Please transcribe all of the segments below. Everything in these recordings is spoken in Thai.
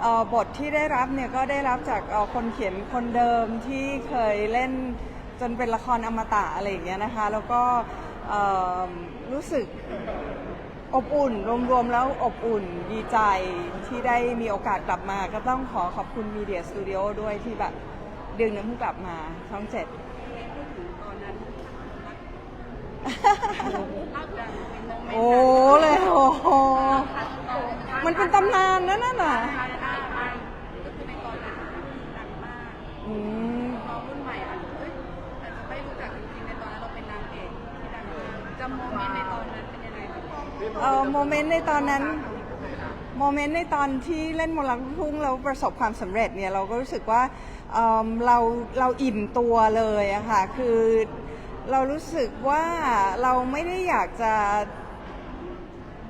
เอ่อบทที่ได้รับเนี่ยก็ได้รับจากเอ่อคนเขียนคนเดิมที่เคยเล่นจนเป็นละครอมตะอะไรอย่างเงี้ยนะคะ แล้วก็เอ่อรู้สึกอบอุ่น รวมๆแล้วอบอุ่นดีใจที่ได้มีโอกาสกลับมา ก็ต้องขอขอบคุณมีเดียสตูดิโอด้วยที่แบบดึงน้ำพึ่งกลับมาช่องเจ็ดพูดถึงตอนนั้นเล่าถึงเป็นโมเมนต์โอ้เลยโอ้โหมันเป็นตำนานนะนั่นน่ะ ก็คือในตอนนั้นดังมาก อืมน้องรุ่นใหม่อาจจะเอ้ยอาจจะไม่รู้จักจริงๆในตอนนั้นเราเป็นนางเอกที่ดังมากจำโมเมนต์ในตอนนั้นเป็นยังไงบ้างเอ่อโมเมนต์ในตอนนั้น โมเมนต์ในตอนที่เล่นมนต์รักลูกทุ่งแล้วประสบความสำเร็จเนี่ยเราก็รู้สึกว่าเอิ่มเราเราอิ่มตัวเลยอะค่ะคือเรารู้สึกว่าเราไม่ได้อยากจะ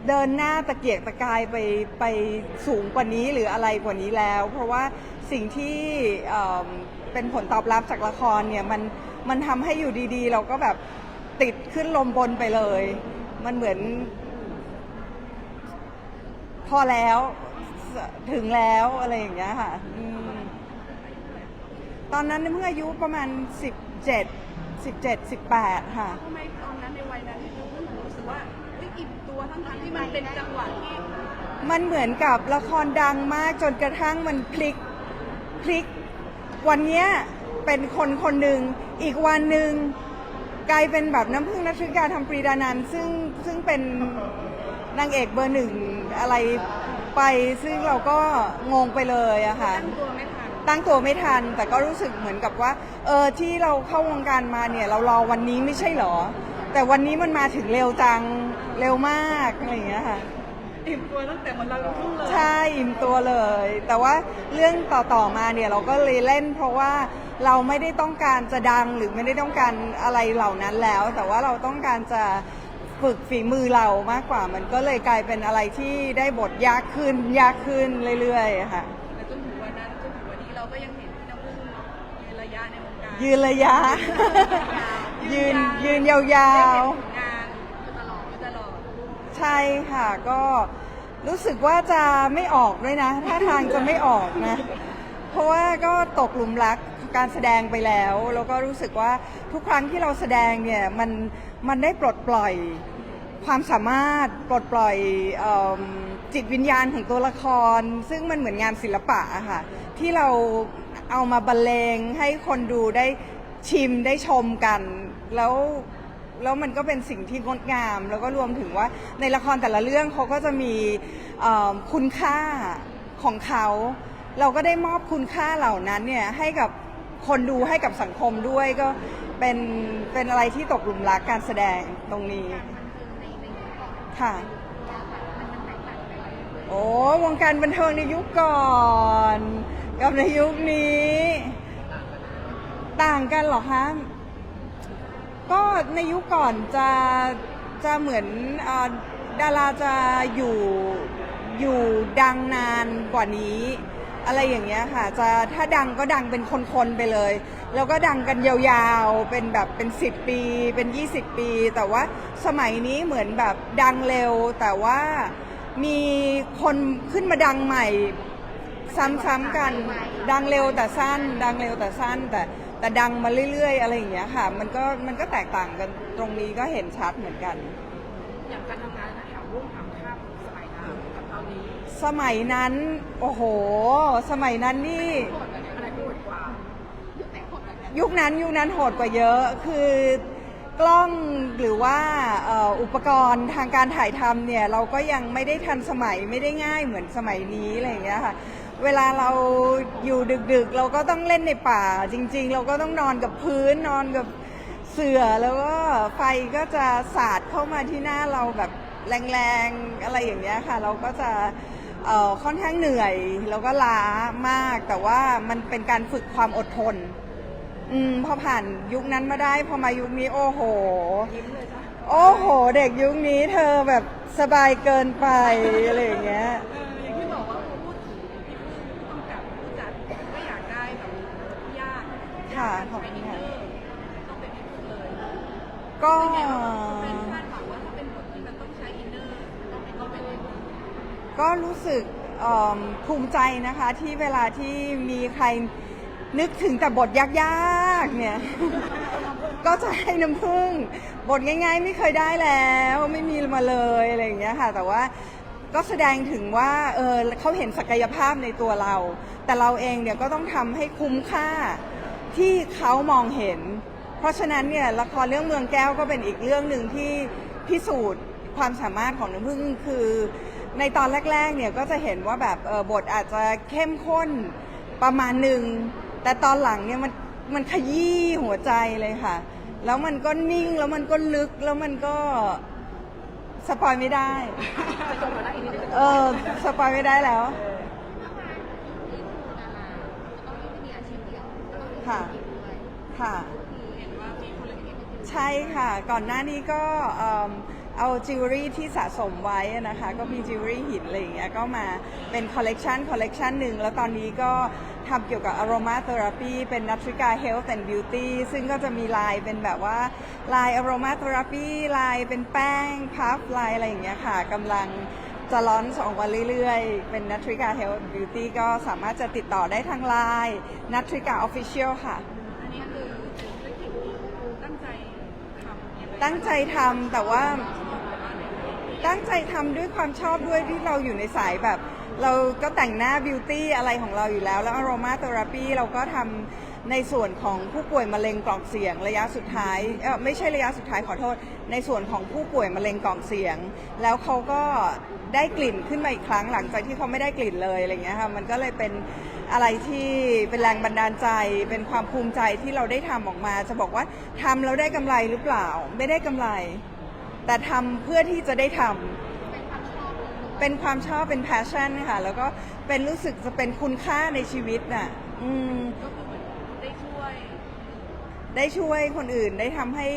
เดินหน้าตะเกียกตะกายไปไปสูงกว่านี้หรืออะไรกว่านี้แล้ว เพราะว่า สิ่งที่เอิ่มเป็นผลตอบรับจากละครเนี่ยมันมันทำให้อยู่ดีๆ เราก็แบบติดขึ้นลมบนไปเลย มันเหมือน พอแล้วถึงแล้วอะไรอย่างเงี้ยค่ะอืมตอนนั้นเพิ่งอายุประมาณ 17 17 18 ค่ะ ทำไมตอนนั้นในวัยนั้นที่รู้สึกว่าเฮ้ยอิ่มตัวทั้งๆที่มันเป็นจังหวะที่มันเหมือนกับละครดังมากจนกระทั่งมันพลิก พลิก วันเนี้ยเป็นคนคนหนึ่งอีกวันหนึ่งกลายเป็นแบบน้ำพึ่งนัทริกาทำปรีดานันท์ซึ่งซึ่งเป็นนางเอกเบอร์หนึ่งอะไรไปซึ่งเราก็งงไปเลยอะค่ะ ตั้งตัวไม่ทันตั้งตัวไม่ทัน แต่ก็รู้สึกเหมือนกับว่า เออที่เราเข้าวงการมาเนี่ย เรารอวันนี้ไม่ใช่เหรอ แต่วันนี้มันมาถึงเร็วจังเร็วมากอะไรอย่างเงี้ยค่ะ อิ่มตัวตั้งแต่มันเราลูกทุ่งเลย ใช่อิ่มตัวเลย แต่ว่าเรื่องต่อๆมาเนี่ยเราก็เลยเล่น เพราะว่าเราไม่ได้ต้องการจะดังหรือไม่ได้ต้องการอะไรเหล่านั้นแล้ว แต่ว่าเราต้องการจะฝึกฝีมือเรามากกว่า มันก็เลยกลายเป็นอะไรที่ได้บทยากขึ้นยากขึ้นเรื่อยๆค่ะ แต่จนถึงวันนั้นจนถึงวันนี้เราก็ยังเห็นพี่น้ำพึ่งยืนระยะในวงการยืนระยะ ยืนยืนยาวไใช่ค่ะก็รู้สึกว่าจะไม่ออกด้วยนะท่าทางจะไม่ออกนะ เพราะว่าก็ตกหลุมรักการแสดงไปแล้ว แล้วก็รู้สึกว่าทุกครั้งที่เราแสดงเนี่ยมันมันได้ปลดปล่อยความสามารถปลดปล่อยเอิ่มจิตวิญญาณของตัวละคร ซึ่งมันเหมือนงานศิลปะอะค่ะ ที่เราเอามาบรรเลงให้คนดูได้ชิมได้ชมกัน แล้ว แล้วมันก็เป็นสิ่งที่งดงาม แล้วก็รวมถึงว่าในละครแต่ละเรื่องเขาก็จะมีเอิ่มคุณค่าของเขา เราก็ได้มอบคุณค่าเหล่านั้นเนี่ยให้กับคนดูให้กับสังคมด้วยก็เป็นเป็นอะไรที่ตกหลุมรักการแสดงตรงนี้ค่ะ โอ้วงการบันเทิงในยุคก่อนกับในยุคนี้ ต่างกันเหรอคะ ก็ในยุคก่อนจะจะเหมือนเออดาราจะอยู่อยู่ดังนานกว่านี้ อะไรอย่างเงี้ยค่ะ จะถ้าดังก็ดังเป็นคนๆไปเลย แล้วก็ดังกันยาวๆเป็นแบบเป็น 10 ปี เป็น 20 ปี แต่ว่าสมัยนี้เหมือนแบบดังเร็ว แต่ว่ามีคนขึ้นมาดังใหม่ ซ้ำๆกัน ดังเร็วแต่สั้น ดังเร็วแต่สั้นแต่ แต่ดังมาเรื่อย ๆ อะไรอย่างเงี้ยค่ะ มันก็มันก็แตกต่างกันตรงนี้ก็เห็นชัดเหมือนกัน อย่างการทำงานแถวรุ่งแถวข้ามสมัยนั้นกับตอนนี้สมัยนั้น โอ้โห สมัยนั้นนี่ โหดอะไรโหดกว่ายุคไหนโหดกว่ากันยุคนั้นยุคนั้นโหดกว่าเยอะคือ กล้องหรือว่าอุปกรณ์ทางการถ่ายทำเนี่ยเราก็ยังไม่ได้ทันสมัยไม่ได้ง่ายเหมือนสมัยนี้อะไรอย่างเงี้ยค่ะเวลาเราอยู่ดึกๆ เราก็ต้องเล่นในป่า จริง ๆ เราก็ต้องนอนกับพื้นนอนกับเสื่อแล้วก็ไฟก็จะสาดเข้ามาที่หน้าเราแบบแรงๆอะไรอย่างเงี้ยค่ะ เราก็จะค่อนข้างเหนื่อยแล้วก็ล้ามากแต่ว่ามันเป็นการฝึกความอดทน อืมพอผ่านยุคนั้นมาได้ พอมายุคนี้โอ้โห ยิ้มเลยจ้ะโอ้โห เด็กยุคนี้เธอแบบสบายเกินไปอะไรอย่างเงี้ย เอออย่างที่บอกว่าพอพูดถึงพี่พึ่งผู้กำกับผู้จัดก็อยากได้แบบยากค่ะขใช้อบคุอิณนเนค่ะอร์ต้องเป็นพี่พึ่งเลยก็เป็นไงบ้างเป็นคาดหวังว่าถ้าเป็นบทที่มันต้องใช้อินเนอร์ต้องเป็นต้องเป็นพี่พึ่งก็รู้สึกเอิ่มภูมิใจนะคะที่เวลาที่มีใคร นึกถึงแต่บทยากๆ เนี่ย ก็จะให้น้ำผึ้งบทง่าย ๆ ไม่เคยได้แล้ว ไม่มีมาเลยอะไรอย่างเงี้ยค่ะ แต่ว่าก็แสดงถึงว่าเออเขาเห็นศักยภาพในตัวเรา แต่เราเองเนี่ยก็ต้องทำให้คุ้มค่าที่เขามองเห็น เพราะฉะนั้นเนี่ยละครเรื่องเมืองแก้วก็เป็นอีกเรื่องหนึ่งที่พิสูจน์ความสามารถของน้ำผึ้งคือในตอนแรกๆเนี่ยก็จะเห็นว่าแบบเออบทอาจจะเข้มข้นประมาณหนึ่ง แต่ตอนหลังเนี่ยมันมันขยี้หัวใจเลยค่ะ แล้วมันก็นิ่งแล้วมันก็ลึกแล้วมันก็สปอยไม่ได้ เออสปอยไม่ได้แล้ว ค่ะ ค่ะเห็นว่ามีธุรกิจใช่ค่ะ ก่อนหน้านี้ก็ เอิ่มเอาจิวเวลรี่ที่สะสมไว้นะคะ ก็มีจิวเวลรี่หินอะไรอย่างเงี้ยก็มาเป็นคอลเลกชันคอลเลกชันหนึ่งแล้วตอนนี้ก็ทำเกี่ยวกับ aroma therapy เป็น Natrica Health and Beauty ซึ่งก็จะมีลายเป็นแบบว่าลาย aroma therapy ลายเป็นแป้งพับลายอะไรอย่างเงี้ยค่ะกำลังจะร้อนสองวันเรื่อยๆ เป็น Natrica Health and Beauty ก็สามารถจะติดต่อได้ทางไลน์ Natrica Official ค่ะ อันนี้คือธุรกิจที่ตั้งใจทำยังไง ตั้งใจทำแต่ว่า ตั้งใจทำด้วยความชอบด้วยที่เราอยู่ในสายแบบ เราก็แต่งหน้าบิวตี้อะไรของเราอยู่แล้ว แล้วอโรมาเทอราปีเราก็ทำในส่วนของผู้ป่วยมะเร็งกล่องเสียงระยะสุดท้ายเออไม่ใช่ระยะสุดท้ายขอโทษ ในส่วนของผู้ป่วยมะเร็งกล่องเสียง แล้วเขาก็ได้กลิ่นขึ้นมาอีกครั้งหลังจากที่เขาไม่ได้กลิ่นเลยอะไรเงี้ยค่ะมันก็เลยเป็นอะไรที่เป็นแรงบันดาลใจ เป็นความภูมิใจที่เราได้ทำออกมา จะบอกว่าทำแล้วได้กำไรหรือเปล่า ไม่ได้กำไร แต่ทำเพื่อที่จะได้ทำเป็นความชอบเป็น passion ค่ะ แล้วก็เป็นรู้สึกจะเป็นคุณค่าในชีวิตน่ะ อืมก็คือเหมือนได้ช่วย ได้ช่วยคนอื่นได้ทำให้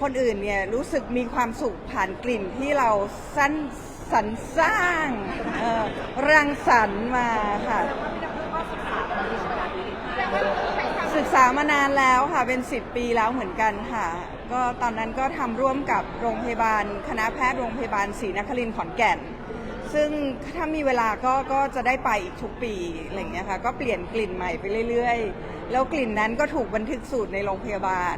คนอื่นเนี่ยรู้สึกมีความสุขผ่านกลิ่นที่เราสั้นสรรสร้างเอ่อรังสรรค์มาค่ะ ศึกษามานานแล้วค่ะเป็น 10 ปีแล้วเหมือนกันค่ะ ก็ตอนนั้นก็ทำร่วมกับโรงพยาบาล คณะแพทย์โรงพยาบาลศรีนครินทร์ขอนแก่น ซึ่งถ้ามีเวลาก็ก็จะได้ไปอีกทุกปีอะไรอย่างเงี้ยค่ะก็เปลี่ยนกลิ่นใหม่ไปเรื่อยๆ แล้วกลิ่นนั้นก็ถูกบันทึกสูตรในโรงพยาบาล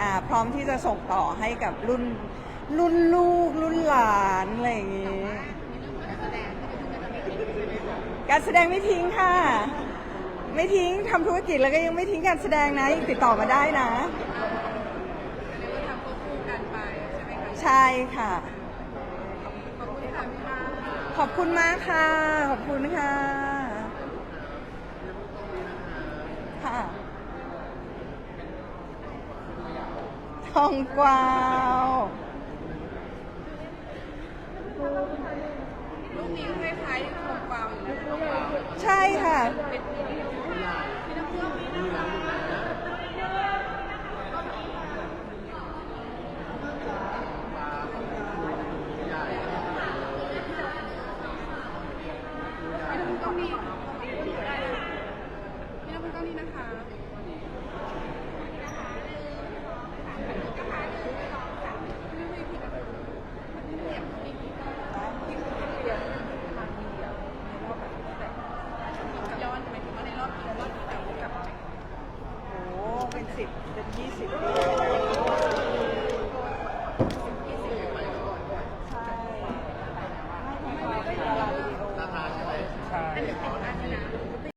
อ่าพร้อมที่จะส่งต่อให้กับรุ่นรุ่นลูกรุ่นหลานอะไรอย่างงี้การแสดงไม่ทิ้งค่ะ ไม่ทิ้งทำธุรกิจแล้วก็ยังไม่ทิ้งการแสดงนะยังติดต่อมาได้นะ เรียกว่าทำควบคู่กันไปใช่ไหมคะใช่ค่ะ ขอบคุณค่ะพี่มาขอบคุณมากค่ะ ขอบคุณค่ะ ค่ะทองกวาวรูปนี้คล้ายๆทองกวาวอยู่นะทองกวาวใช่ค่ะ เป็น พี่น้ำเ